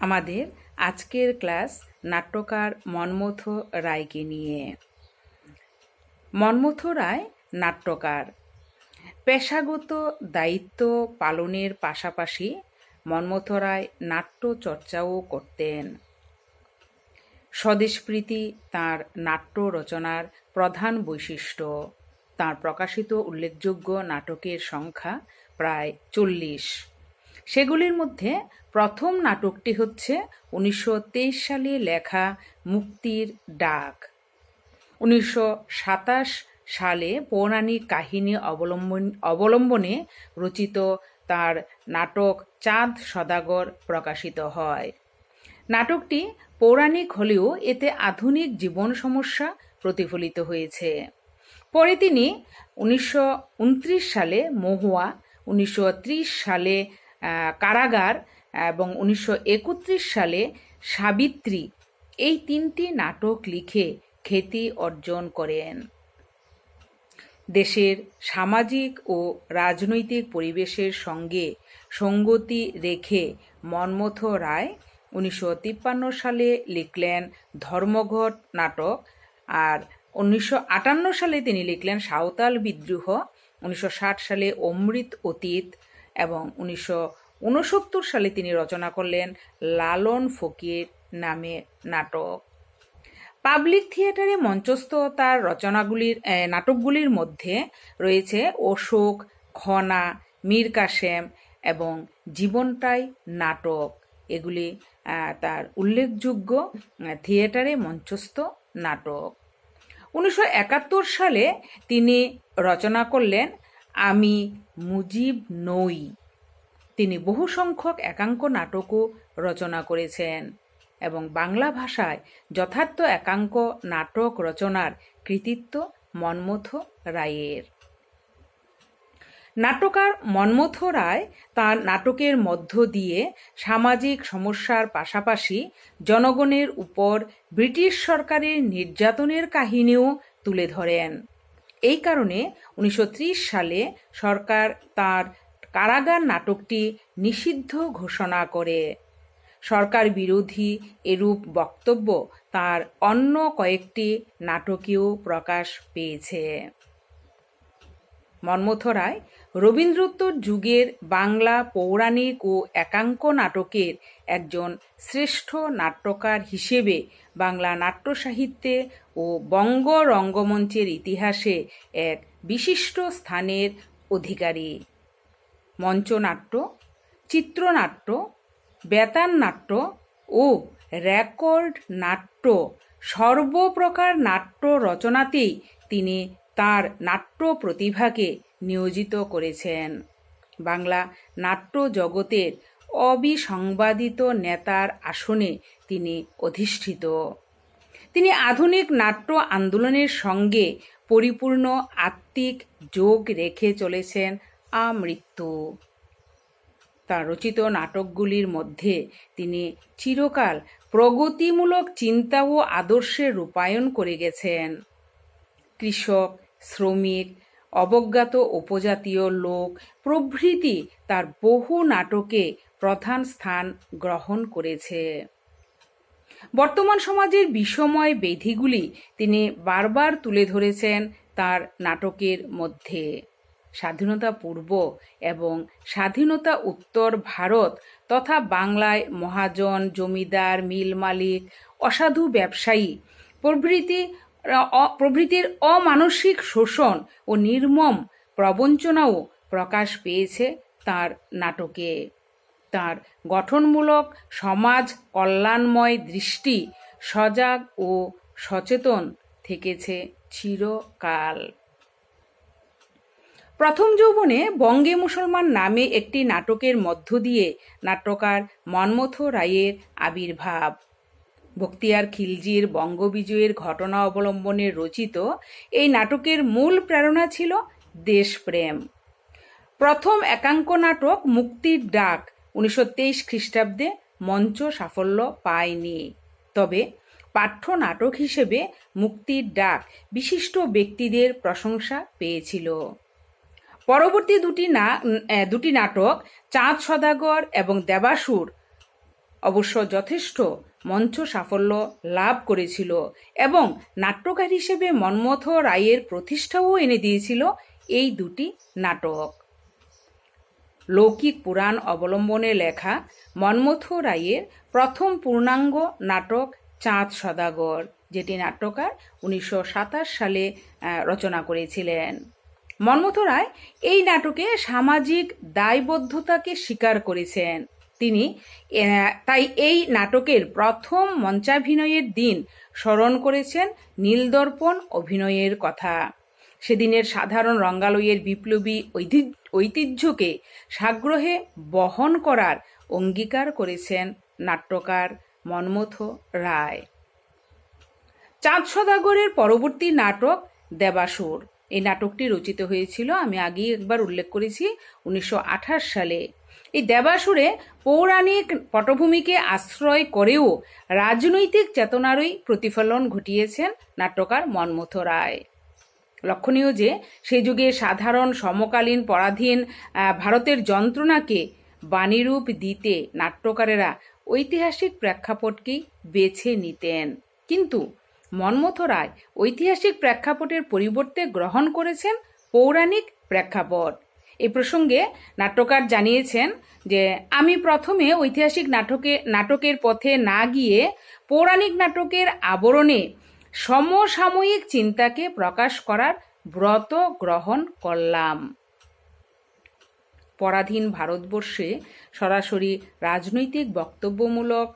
আমাদের আজকের ক্লাস নাট্যকার মনমথ রায়কে নিয়ে। মনমথ রায় নাট্যকার। পেশাগত দায়িত্ব পালনের পাশাপাশি মনমথ রায় নাট্য চর্চাও করতেন। স্বদেশপ্রীতি তার নাট্য রচনার প্রধান বৈশিষ্ট্য। তার প্রকাশিত উল্লেখযোগ্য নাটকের সংখ্যা প্রায় চল্লিশ। সেগুলির মধ্যে প্রথম নাটকটি হচ্ছে উনিশশো তেইশ সালে লেখা মুক্তির ডাক। উনিশশো সাতাশ সালে পৌরাণিক কাহিনী অবলম্বন, অবলম্বনে রচিত তার নাটক চাঁদ সদাগর প্রকাশিত হয়। নাটকটি পৌরাণিক হলেও এতে আধুনিক জীবন সমস্যা প্রতিফলিত হয়েছে। পরে তিনি উনিশশো উনত্রিশ সালে মহুয়া, উনিশশো ত্রিশ সালে কারাগার এবং উনিশশো একত্রিশ সালে সাবিত্রী এই তিনটি নাটক লিখে খ্যাতি অর্জন করেন। দেশের সামাজিক ও রাজনৈতিক পরিবেশের সঙ্গে সঙ্গতি রেখে মনমথ রায় উনিশশো তিপ্পান্ন সালে লিখলেন ধর্মঘট নাটক আর উনিশশো আটান্ন সালে তিনি লিখলেন সাঁওতাল বিদ্রোহ, উনিশশো ষাট সালে অমৃত অতীত এবং উনিশশো উনসত্তর সালে তিনি রচনা করলেন লালন ফকির নামে নাটক। পাবলিক থিয়েটারে মঞ্চস্থ তার রচনাগুলির নাটকগুলির মধ্যে রয়েছে অশোক, খনা মীর কাসেম এবং জীবনটাই নাটক। এগুলি তার উল্লেখযোগ্য থিয়েটারে মঞ্চস্থ নাটক। উনিশশো একাত্তর সালে তিনি রচনা করলেন আমি মুজিব নই। তিনি বহু সংখ্যক একাঙ্ক নাটকও রচনা করেছেন এবং বাংলা ভাষায় যথার্থ একাঙ্ক নাটক রচনার কৃতিত্ব মনমথ রায়ের। নাটকার মনমথ রায় তার নাটকের মধ্য দিয়ে সামাজিক সমস্যার পাশাপাশি জনগণের উপর ব্রিটিশ সরকারের নির্যাতনের কাহিনীও তুলে ধরেন। এই কারণে উনিশশো ত্রিশ সালে সরকার তার কারাগার নাটকটি নিষিদ্ধ ঘোষণা করে। সরকার বিরোধী এরূপ বক্তব্য তার অন্য কয়েকটি নাটকেও প্রকাশ পেয়েছে। মন্মথ রায় রবীন্দ্রোত্তর যুগের বাংলা পৌরাণিক ও একাঙ্ক নাটকের একজন শ্রেষ্ঠ নাট্যকার হিসেবে বাংলা নাট্য সাহিত্যে ও বঙ্গ রঙ্গমঞ্চের ইতিহাসে এক বিশিষ্ট স্থানের অধিকারী। মঞ্চনাট্য, চিত্রনাট্য বেতার নাট্য ও রেকর্ড নাট্য সর্বপ্রকার নাট্য রচনাতেই তিনি তার নাট্য প্রতিভাকে নিয়োজিত করেছেন। বাংলা নাট্য জগতের অবিসংবাদিত নেতার আসনে তিনি অধিষ্ঠিত। তিনি আধুনিক নাট্য আন্দোলনের সঙ্গে পরিপূর্ণ আত্মিক যোগ রেখে চলেছেন আমৃত্যু। তার রচিত নাটকগুলির মধ্যে তিনি চিরকাল প্রগতিমূলক চিন্তা ও আদর্শে রূপায়ণ করে গেছেন। কৃষক শ্রমিক, অবজ্ঞাত উপজাতীয় লোক, প্রভৃতি তার বহু নাটকে প্রধান স্থান গ্রহণ করেছে। বর্তমান সমাজের বিষময় বেধিগুলি তিনি বারবার তুলে ধরেছেন তার নাটকের মধ্যে। স্বাধীনতা পূর্ব এবং স্বাধীনতা উত্তর ভারত তথা বাংলায় মহাজন, জমিদার, মিল মালিক, অসাধু ব্যবসায়ী প্রভৃতি প্রভৃতির অমানসিক শোষণ ও নির্মম প্রবঞ্চনাও প্রকাশ পেয়েছে তার নাটকে। তার গঠনমূলক সমাজ কল্যাণময় দৃষ্টি সজাগ ও সচেতন থেকেছে চিরকাল। প্রথম যৌবনে বঙ্গে মুসলমান নামে একটি নাটকের মধ্য দিয়ে নাট্যকার মনমথ রায়ের আবির্ভাব। বক্তিয়ার খিলজির বঙ্গবিজয়ের ঘটনা অবলম্বনে রচিত, এই নাটকের মূল প্রেরণা ছিল দেশপ্রেম। প্রথম একাঙ্ক নাটক মুক্তির ডাক উনিশশো তেইশ খ্রিস্টাব্দে মঞ্চ সাফল্য পায়নি। তবে পাঠ্য নাটক হিসেবে মুক্তির ডাক বিশিষ্ট ব্যক্তিদের প্রশংসা পেয়েছিল। পরবর্তী দুটি না দুটি নাটক চাঁদ সদাগর এবং দেবাসুর অবশ্য যথেষ্ট মঞ্চ সাফল্য লাভ করেছিল এবং নাট্যকার হিসেবে মন্মথ রায়ের প্রতিষ্ঠাও এনে দিয়েছিল এই দুটি নাটক। লৌকিক পুরাণ অবলম্বনে লেখা মন্মথ রায়ের প্রথম পূর্ণাঙ্গ নাটক চাঁদ সদাগর, যেটি নাট্যকার উনিশশো সাতাশ সালে রচনা করেছিলেন। মন্মথ রায় এই নাটকে সামাজিক দায়বদ্ধতাকে স্বীকার করেছেন। তিনি তাই এই নাটকের প্রথম মঞ্চাভিনয়ের দিন স্মরণ করেছেন নীলদর্পণ অভিনয়ের কথা। সেদিনের সাধারণ রঙ্গালয়ের বিপ্লবী ঐতি- ঐতিহ্যকে সাগ্রহে বহন করার অঙ্গীকার করেছেন নাট্যকার মন্মথ রায়। চাঁদ সদাগরের পরবর্তী নাটক দেবাসুর। এই নাটকটি রচিত হয়েছিল, আমি আগেই একবার উল্লেখ করেছি, উনিশশো আঠাশ সালে। এই দেবাসুরে পৌরাণিক পটভূমিকে আশ্রয় করেও রাজনৈতিক চেতনারই প্রতিফলন ঘটিয়েছেন নাট্যকার মন্মথ রায়। লক্ষণীয় যে সেই যুগে সাধারণ সমকালীন পরাধীন ভারতের যন্ত্রণাকে বাণীরূপ দিতে নাট্যকারেরা ঐতিহাসিক প্রেক্ষাপটকেই বেছে নিতেন। কিন্তু মন্মথ রায় ঐতিহাসিক প্রেক্ষাপটের পরিবর্তে গ্রহণ করেছেন পৌরাণিক প্রেক্ষাপট। এই প্রসঙ্গে নাট্যকার জানিয়েছেন যে, আমি প্রথমে ঐতিহাসিক নাটকে, নাটকের পথে না গিয়ে পৌরাণিক নাটকের আবরণে সমসাময়িক চিন্তাকে প্রকাশ করার ব্রত গ্রহণ করলাম। পরাধীন ভারতবর্ষে সরাসরি রাজনৈতিক বক্তব্যমূলক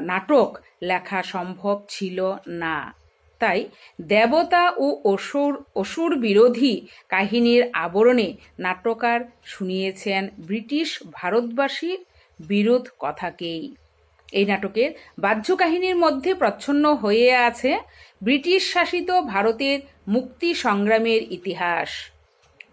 নাটক লেখা সম্ভব ছিল না। তাই দেবতা ও অসুর অসুর বিরোধী কাহিনীর আবরণে নাট্যকার শুনিয়েছেন ব্রিটিশ ভারতবাসীর বিরোধ কথাকেই। এই নাটকের বাহ্য কাহিনীর মধ্যে প্রচ্ছন্ন হয়ে আছে ব্রিটিশ শাসিত ভারতের মুক্তি সংগ্রামের ইতিহাস।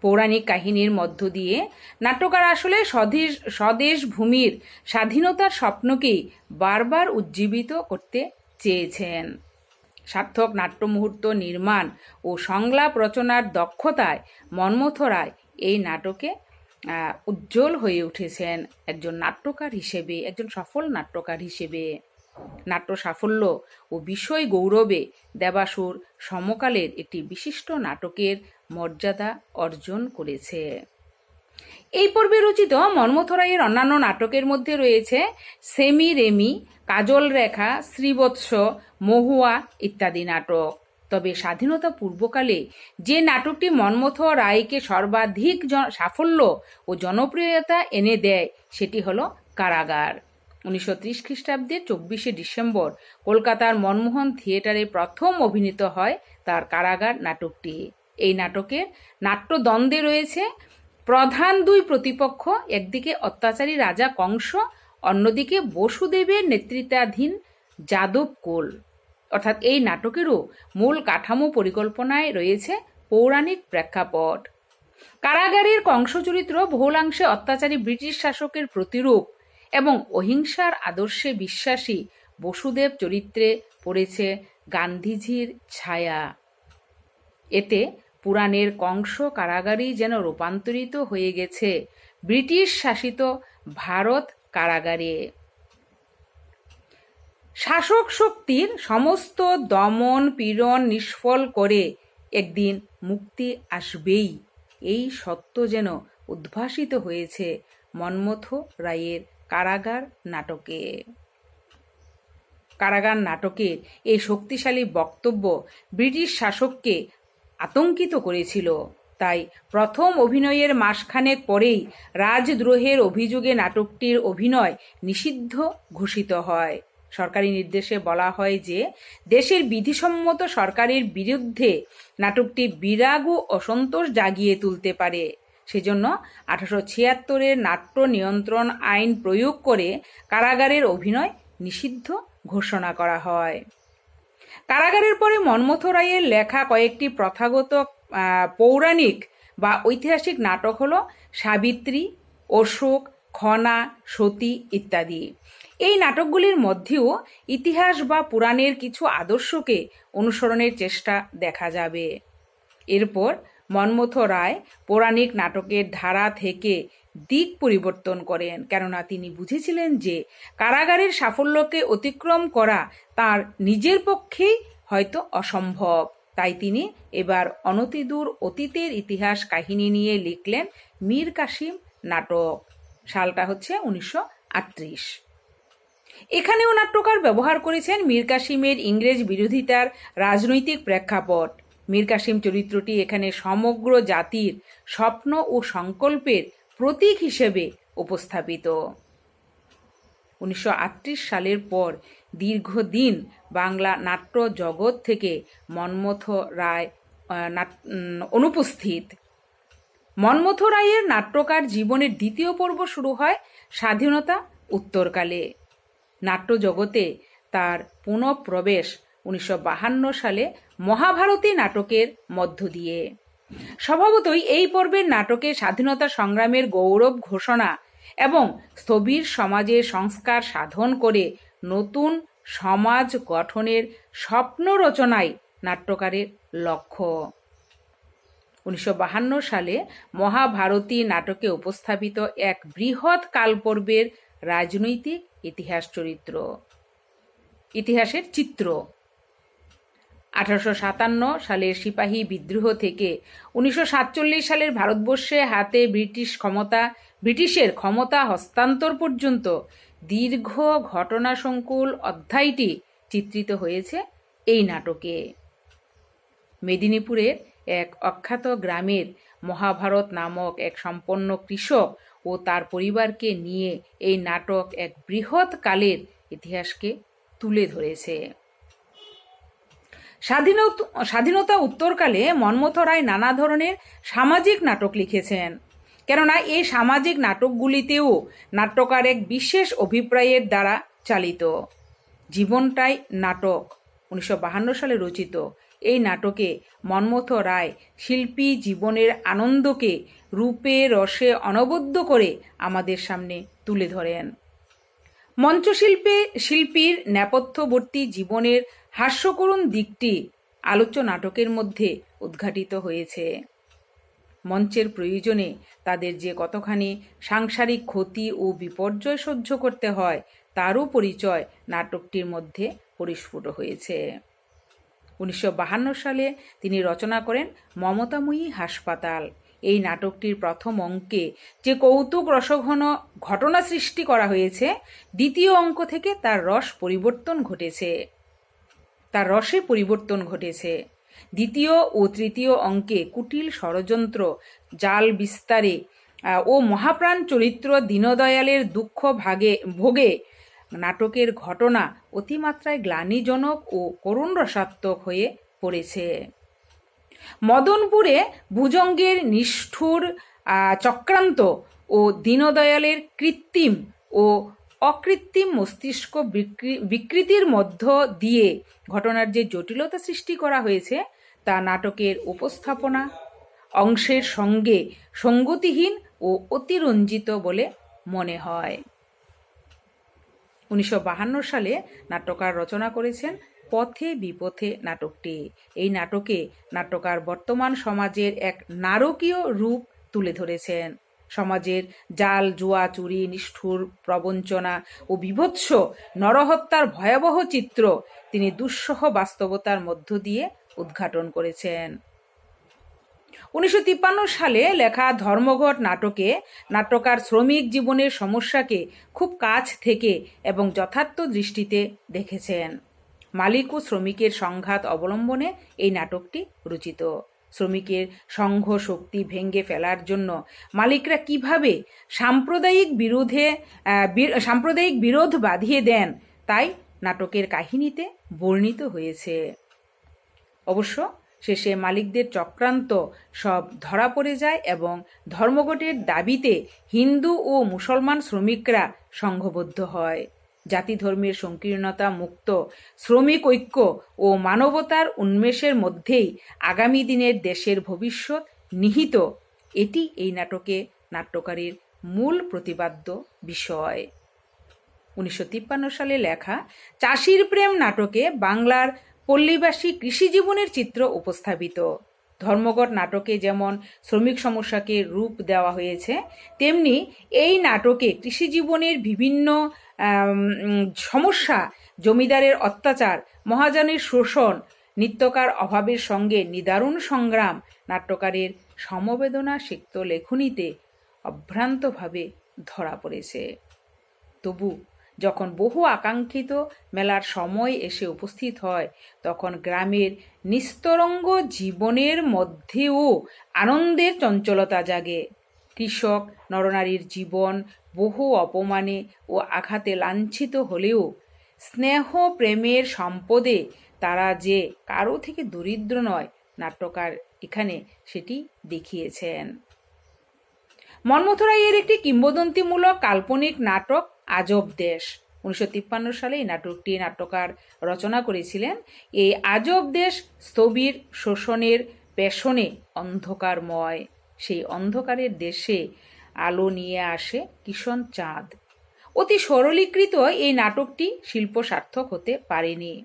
পৌরাণিক কাহিনীর মধ্য দিয়ে নাট্যকার আসলে স্বদেশ স্বদেশ ভূমির স্বাধীনতার স্বপ্নকেই বারবার উজ্জীবিত করতে চেয়েছেন। সার্থক নাট্য মুহূর্ত নির্মাণ ও সংলাপ রচনার দক্ষতায় মন্মথ রায় এই নাটকে উজ্জ্বল হয়ে উঠেছেন একজন নাট্যকার হিসেবে, একজন সফল নাট্যকার হিসেবে। নাট্য সাফল্য ও বিষয় গৌরবে দেবাসুর সমকালের একটি বিশিষ্ট নাটকের মর্যাদা অর্জন করেছে। এই পর্বে রচিত মন্মথ রায়ের অন্যান্য নাটকের মধ্যে রয়েছে সেমি রেমি, কাজল রেখা, শ্রীবৎস, মহুয়া ইত্যাদি নাটক। তবে স্বাধীনতা পূর্বকালে যে নাটকটি মন্মথ রায়কে সর্বাধিক সাফল্য ও জনপ্রিয়তা এনে দেয়, সেটি হলো কারাগার। উনিশশো ত্রিশ খ্রিস্টাব্দে চব্বিশে ডিসেম্বর কলকাতার মনমোহন থিয়েটারে প্রথম অভিনীত হয় তার কারাগার নাটকটি। এই নাটকের নাট্যদ্বন্দ্বে রয়েছে প্রধান দুই প্রতিপক্ষ, একদিকে অত্যাচারী রাজা কংস, অন্যদিকে বসুদেবের নেতৃত্বাধীন যাদব কোল। অর্থাৎ এই নাটকেরও মূল কাঠামো পরিকল্পনায় রয়েছে পৌরাণিক প্রেক্ষাপট। কারাগারের কংস চরিত্র বহুলাংশে অত্যাচারী ব্রিটিশ শাসকের প্রতিরূপ এবং অহিংসার আদর্শে বিশ্বাসী বসুদেব চরিত্রে পড়েছে গান্ধীজির ছায়া। এতে পুরাণের কংস কারাগারই যেন রূপান্তরিত হয়ে গেছে, ব্রিটিশ শাসিত ভারত কারাগারে। শাসক শক্তির সমস্ত দমন পীড়ন নিষ্ফল করে একদিন মুক্তি আসবেই। এই সত্য যেন উদ্ভাসিত হয়েছে মন্মথ রায়ের কারাগার নাটকে। কারাগার নাটকের এই শক্তিশালী বক্তব্য ব্রিটিশ শাসককে আতঙ্কিত করেছিল। তাই প্রথম অভিনয়ের মাসখানেক পরেই রাজদ্রোহের অভিযোগে নাটকটির অভিনয় নিষিদ্ধ ঘোষিত হয়। সরকারি নির্দেশে বলা হয় যে, দেশের বিধিসম্মত সরকারের বিরুদ্ধে নাটকটি বিরাগ ও অসন্তোষ জাগিয়ে তুলতে পারে। সেজন্য আঠারোশো ছিয়াত্তরের নাট্য নিয়ন্ত্রণ আইন প্রয়োগ করে কারাগারের অভিনয় নিষিদ্ধ ঘোষণা করা হয়। কারাগারের পরে মন্মথ রায়ের লেখা কয়েকটি প্রথাগত পৌরাণিক বা ঐতিহাসিক নাটক হল সাবিত্রী, অশোক, খনা, সতী ইত্যাদি। এই নাটকগুলির মধ্যেও ইতিহাস বা পুরাণের কিছু আদর্শকে অনুসরণের চেষ্টা দেখা যাবে। এরপর মন্মথ রায় পৌরাণিক নাটকের ধারা থেকে দিক পরিবর্তন করেন। কেননা তিনি বুঝেছিলেন যে কারাগারের সাফল্যকে অতিক্রম করা তার নিজের পক্ষেই হয়তো অসম্ভব। তাই তিনি এবার অনতিদূর অতীতের ইতিহাস কাহিনী নিয়ে লিখলেন মীর কাসিম নাটক। সালটা হচ্ছে উনিশশো আটত্রিশ। এখানেও নাট্যকার ব্যবহার করেছেন মীর কাসিমের ইংরেজ বিরোধিতার রাজনৈতিক প্রেক্ষাপট। মীর কাসিম চরিত্রটি এখানে সমগ্র জাতির স্বপ্ন ও সংকল্পের প্রতীক হিসেবে উপস্থাপিত। উনিশশো আটত্রিশ সালের পর দীর্ঘদিন বাংলা নাট্য জগৎ থেকে মন্মথ রায় অনুপস্থিত। মন্মথ রায়ের নাট্যকার জীবনের দ্বিতীয় পর্ব শুরু হয় স্বাধীনতা উত্তরকালে। নাট্য জগতে তার পুনঃপ্রবেশ উনিশশো সালে মহাভারতী নাটকের মধ্য দিয়ে। স্বভাবতই এই পর্বের নাটকে স্বাধীনতা সংগ্রামের গৌরব ঘোষণা এবং স্থবির সমাজের সংস্কার সাধন করে নতুন সমাজ গঠনের স্বপ্ন রচনাই নাট্যকারের লক্ষ্য। উনিশশো সালে মহাভারতী নাটকে উপস্থাপিত এক বৃহৎ কালপর্বের রাজনৈতিক ইতিহাস চরিত্র। ইতিহাসের চিত্র। আঠারোশো সাতান্ন সালের সিপাহী বিদ্রোহ থেকে উনিশশো সাতচল্লিশ সালের ভারতবর্ষে হাতে ব্রিটিশ ক্ষমতা, ব্রিটিশের ক্ষমতা হস্তান্তর পর্যন্ত দীর্ঘ ঘটনাসংকুল অধ্যায়টি চিত্রিত হয়েছে এই নাটকে। মেদিনীপুরের এক অখ্যাত গ্রামের মহাভারত নামক এক সম্পন্ন কৃষক ও তার পরিবারকে নিয়ে এই নাটক এক বৃহৎ কালের ইতিহাসকে তুলে ধরেছে। স্বাধীনত স্বাধীনতা উত্তরকালে মন্মথ রায় নানা ধরনের সামাজিক নাটক লিখেছেন। কেননা, এই সামাজিক নাটকগুলিতেও নাট্যকার এক বিশেষ অভিপ্রায়ের দ্বারা চালিত। জীবনটাই নাটক, উনিশশো সালে রচিত। এই নাটকে মন্মথ রায় শিল্পী জীবনের আনন্দকে রূপে, রসে অনবদ্য করে আমাদের সামনে তুলে ধরেন। মঞ্চশিল্পে শিল্পীর নেপথ্যবর্তী জীবনের হাস্যকরুণ দিকটি আলোচ্য নাটকের মধ্যে উদ্ঘাটিত হয়েছে। মঞ্চের প্রয়োজনে তাদের যে কতখানি সাংসারিক ক্ষতি ও বিপর্যয় সহ্য করতে হয়, তারও পরিচয় নাটকটির মধ্যে পরিস্ফুট হয়েছে। উনিশশো সালে তিনি রচনা করেন মমতাময়ী হাসপাতাল। এই নাটকটির প্রথম অঙ্কে যে কৌতুক রসঘন ঘটনা সৃষ্টি করা হয়েছে, দ্বিতীয় অঙ্ক থেকে তার রস পরিবর্তন ঘটেছে। তার রসে পরিবর্তন ঘটেছে। দ্বিতীয় ও তৃতীয় অঙ্কে কুটিল ষড়যন্ত্র, জাল বিস্তারে ও মহাপ্রাণ চরিত্র দীনদয়ালের দুঃখ ভাগে, ভোগে নাটকের ঘটনা অতিমাত্রায় গ্লানিজনক ও করুণ রসাত্মক হয়ে পড়েছে। মদনপুরে ভুজঙ্গের নিষ্ঠুর চক্রান্ত ও দীনদয়ালের কৃত্রিম ও অকৃত্রিম মস্তিষ্ক বিকৃ- বিকৃতির মধ্য দিয়ে ঘটনার যে জটিলতা সৃষ্টি করা হয়েছে, তা নাটকের উপস্থাপনা, অংশের সঙ্গে সঙ্গতিহীন ও অতিরঞ্জিত বলে মনে হয়। উনিশশো সালে নাট্যকার রচনা করেছেন পথে বিপথে নাটকটি। এই নাটকে নাট্যকার বর্তমান সমাজের এক নারকীয় রূপ তুলে ধরেছেন। সমাজের জাল, জুয়া, চুরি, নিষ্ঠুর, প্রবঞ্চনা ও বিভৎস নরহত্যার ভয়াবহ চিত্র তিনি দুঃসহ বাস্তবতার মধ্য দিয়ে উদ্ঘাটন করেছেন। উনিশশো তিপ্পান্ন সালে লেখা ধর্মঘট নাটকে নাট্যকার শ্রমিক জীবনের সমস্যাকে খুব কাছ থেকে এবং যথার্থ দৃষ্টিতে দেখেছেন। মালিক ও শ্রমিকের সংঘাত অবলম্বনে এই নাটকটি রচিত। শ্রমিকের সংঘ শক্তি ভেঙে ফেলার জন্য মালিকরা কীভাবে সাম্প্রদায়িক বিরোধে সাম্প্রদায়িক বিরোধ বাঁধিয়ে দেন তাই নাটকের কাহিনীতে বর্ণিত হয়েছে। অবশ্য শেষে মালিকদের চক্রান্ত সব ধরা পড়ে যায় এবং ধর্মঘটের দাবিতে হিন্দু ও মুসলমান শ্রমিকরা সংঘবদ্ধ হয়। জাতি ধর্মের সংকীর্ণতা মুক্ত, শ্রমিক ঐক্য ও মানবতার উন্মেষের মধ্যেই আগামী দিনের দেশের ভবিষ্যৎ নিহিত। এটি এই নাটকে নাট্যকারীর মূল প্রতিপাদ্য বিষয়। উনিশশো তিপ্পান্ন সালে লেখা চাষির প্রেম নাটকে বাংলার পল্লীবাসী কৃষি জীবনের চিত্র উপস্থাপিত। ধর্মঘট নাটকে যেমন শ্রমিক সমস্যাকে রূপ দেওয়া হয়েছে, তেমনি এই নাটকে কৃষি জীবনের বিভিন্ন সমস্যা, জমিদারের অত্যাচার, মহাজনের শোষণ, নিত্যকার অভাবের সঙ্গে নিদারুণ সংগ্রাম নাট্যকারের সমবেদনা সিক্ত লেখনীতে অভ্রান্তভাবে ধরা পড়েছে। তবু যখন বহু আকাঙ্ক্ষিত মেলার সময় এসে উপস্থিত হয়, তখন গ্রামের নিস্তরঙ্গ জীবনের মধ্যেও আনন্দের চঞ্চলতা জাগে। কৃষক, নরনারীর জীবন বহু অপমানে ও আঘাতে লাঞ্ছিত হলেও স্নেহ প্রেমের সম্পদে তারা যে কারও থেকে দরিদ্র নয়, নাট্যকার এখানে সেটি দেখিয়েছেন। মন্মথ রায়ের একটি কিংবদন্তিমূলক কাল্পনিক নাটক আজব দেশ। উনিশশো তিপ্পান্ন সালে এই নাটকটি নাট্যকার রচনা করেছিলেন। এই আজব দেশ স্থবির শোষণের পেশনে অন্ধকারময়। সেই অন্ধকারের দেশে আলো নিয়ে আসে কিষণ চাঁদ। অতি সরলীকৃত এই নাটকটি শিল্প সার্থক হতে পারেনি।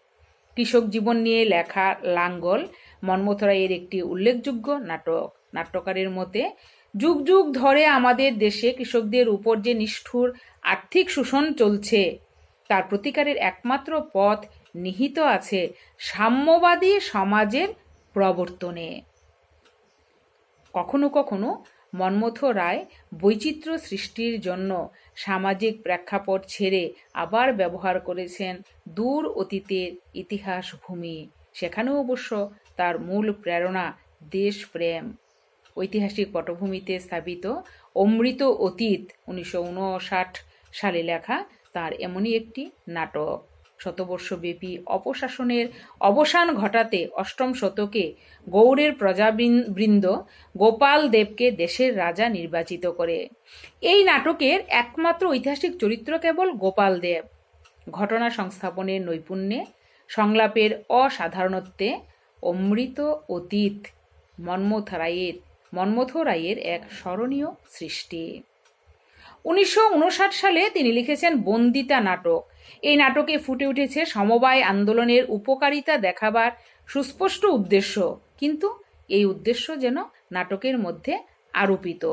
কৃষক জীবন নিয়ে লেখা লাঙ্গল মন্মথ রায়ের একটি উল্লেখযোগ্য নাটক। নাট্যকারের মতে যুগ যুগ ধরে আমাদের দেশে কৃষকদের উপর যে নিষ্ঠুর আর্থিক শোষণ চলছে, তার প্রতিকারের একমাত্র পথ নিহিত আছে সাম্যবাদী সমাজের প্রবর্তনে। কখনো কখনো মন্মথ রায় বৈচিত্র্য সৃষ্টির জন্য সামাজিক প্রেক্ষাপট ছেড়ে আবার ব্যবহার করেছেন দূর অতীতের ইতিহাস ভূমি। সেখানেও অবশ্য তার মূল প্রেরণা দেশপ্রেম। ঐতিহাসিক পটভূমিতে স্থাপিত অমৃত অতীত উনিশশো উনষাট সালে লেখা তার এমনই একটি নাটক। শতবর্ষব্যাপী অপশাসনের অবসান ঘটাতে অষ্টম শতকে গৌড়ের প্রজাবৃন্দ গোপাল দেবকে দেশের রাজা নির্বাচিত করে। এই নাটকের একমাত্র ঐতিহাসিক চরিত্র কেবল গোপাল দেব। ঘটনা সংস্থাপনের নৈপুণ্যে, সংলাপের অসাধারণত্বে অমৃত অতীত মন্মথ রায়ের মন্মথ রায়ের এক স্মরণীয় সৃষ্টি। উনিশশো উনষাট সালে তিনি লিখেছেন বন্দিতা নাটক। এই নাটকে ফুটে উঠেছে সমবায় আন্দোলনের উপকারিতা দেখাবার সুস্পষ্ট উদ্দেশ্য, কিন্তু এই উদ্দেশ্য যেন নাটকের মধ্যে আরোপিত।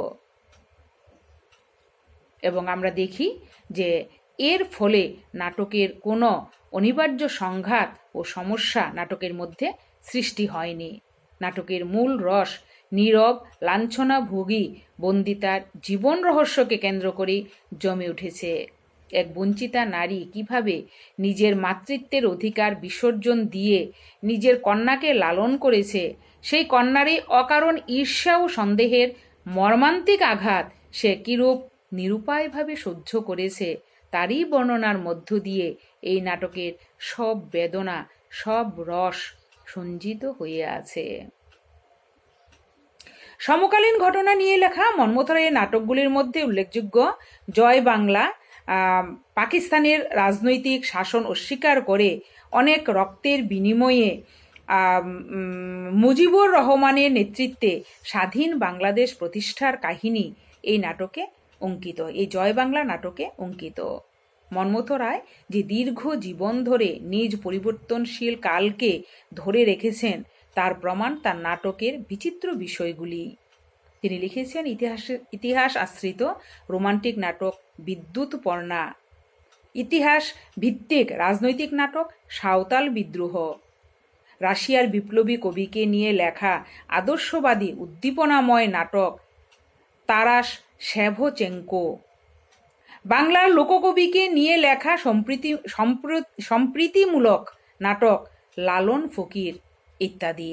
এবং আমরা দেখি যে এর ফলে নাটকের কোনো অনিবার্য সংঘাত ও সমস্যা নাটকের মধ্যে সৃষ্টি হয়নি। নাটকের মূল রস নীরব, লাঞ্ছনাভোগী বন্দিতার জীবন রহস্যকে কেন্দ্র করে জমে উঠেছে। এক বঞ্চিতা নারী কীভাবে নিজের মাতৃত্বের অধিকার বিসর্জন দিয়ে নিজের কন্যাকে লালন করেছে, সেই কন্যারই অকারণ ঈর্ষা ও সন্দেহের মর্মান্তিক আঘাত সে কিরূপ নিরুপায়ভাবে সহ্য করেছে, তারই বর্ণনার মধ্য দিয়ে এই নাটকের সব বেদনা, সব রস সঞ্জিত হয়ে আছে। সমকালীন ঘটনা নিয়ে লেখা মন্মথ রায়ের নাটকগুলির মধ্যে উল্লেখযোগ্য জয় বাংলা পাকিস্তানের রাজনৈতিক শাসন অস্বীকার করে অনেক রক্তের বিনিময়ে মুজিবুর রহমানের নেতৃত্বে স্বাধীন বাংলাদেশ প্রতিষ্ঠার কাহিনী এই নাটকে অঙ্কিত, এই জয় বাংলা নাটকে অঙ্কিত। মন্মথ রায় যে দীর্ঘ জীবন ধরে নিজ পরিবর্তনশীল কালকে ধরে রেখেছেন তার প্রমাণ, তার নাটকের বিচিত্র বিষয়গুলি। তিনি লিখেছেন, ইতিহাস ইতিহাস আশ্রিত রোমান্টিক নাটক বিদ্যুৎ পর্ণা। ইতিহাস ভিত্তিক রাজনৈতিক নাটক সাঁওতাল বিদ্রোহ। রাশিয়ার বিপ্লবী কবিকে নিয়ে লেখা আদর্শবাদী উদ্দীপনাময় নাটক তারাস শ্যাভচেঙ্কো। বাংলার লোককবিকে নিয়ে লেখা সম্প্রীতি সম্প্র- সম্প্রীতিমূলক নাটক লালন ফকির। ইত্যাদি।